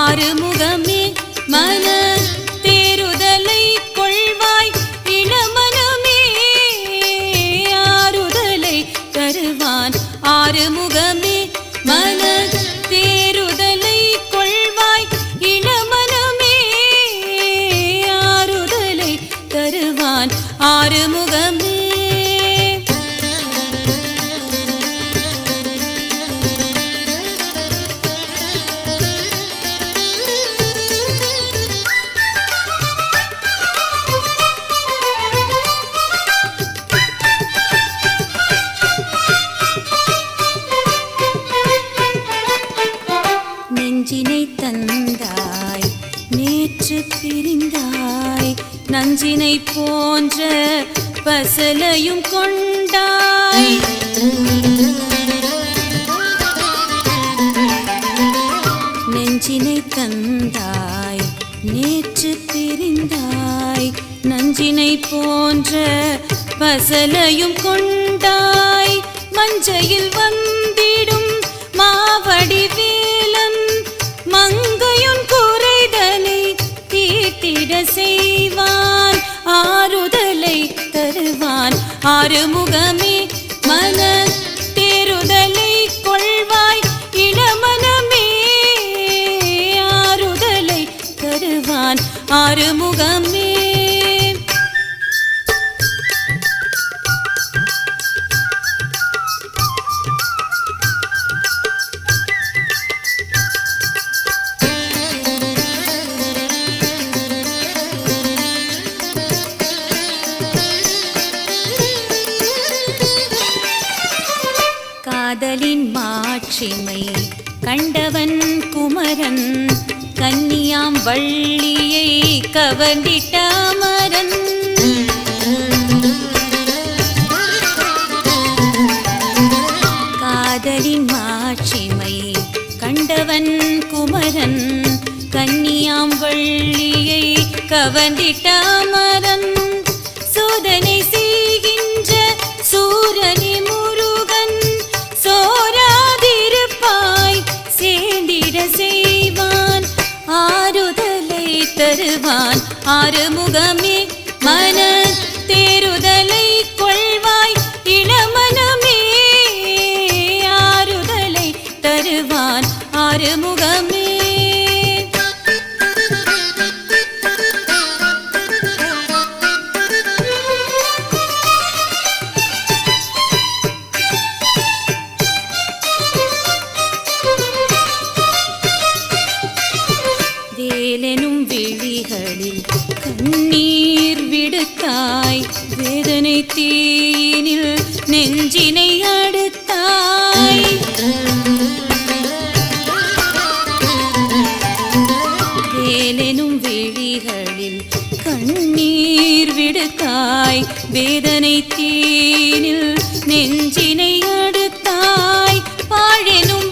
ஆறுமுகமே மன தேருதலை கொள்வாய் இளமனமே ஆறுதலை தருவான். ஆறுமுக நெஞ்சினை தந்தாய் நேற்று பிரிந்தாய். நஞ்சினை போன்ற பசலையும் கொண்டாய். நெஞ்சினை தந்தாய் நேற்று பிரிந்தாய். நஞ்சினை போன்ற பசலையும் கொண்டாய். மஞ்சையில் வந்திடும் மாவடிவே செய்வான் ஆறுதலை தருவான் ஆறுமுகமே மன தேறுதலை கொள்வாய் இளமனமே ஆறுதலை தருவான் ஆறுமுகமே காதலின் மாட்சிமை கண்டவன் குமரன் கன்னியாம் வள்ளியை கவர்ந்திட்ட அமரன். காதலின் மாட்சிமை கண்டவன் குமரன் கன்னியாம் வள்ளியை கவர்ந்திட்ட அமரன். ஆறுமுகமே மன விழிகளில் கண்ணீர் விடுத்தாய். வேதனை தீயினில் நெஞ்சினை அடுத்தாய். வேலெனும் விழிகளில் கண்ணீர் விடுத்தாய். வேதனை தீனில் நெஞ்சினை அடுத்தாய். பாழெனும்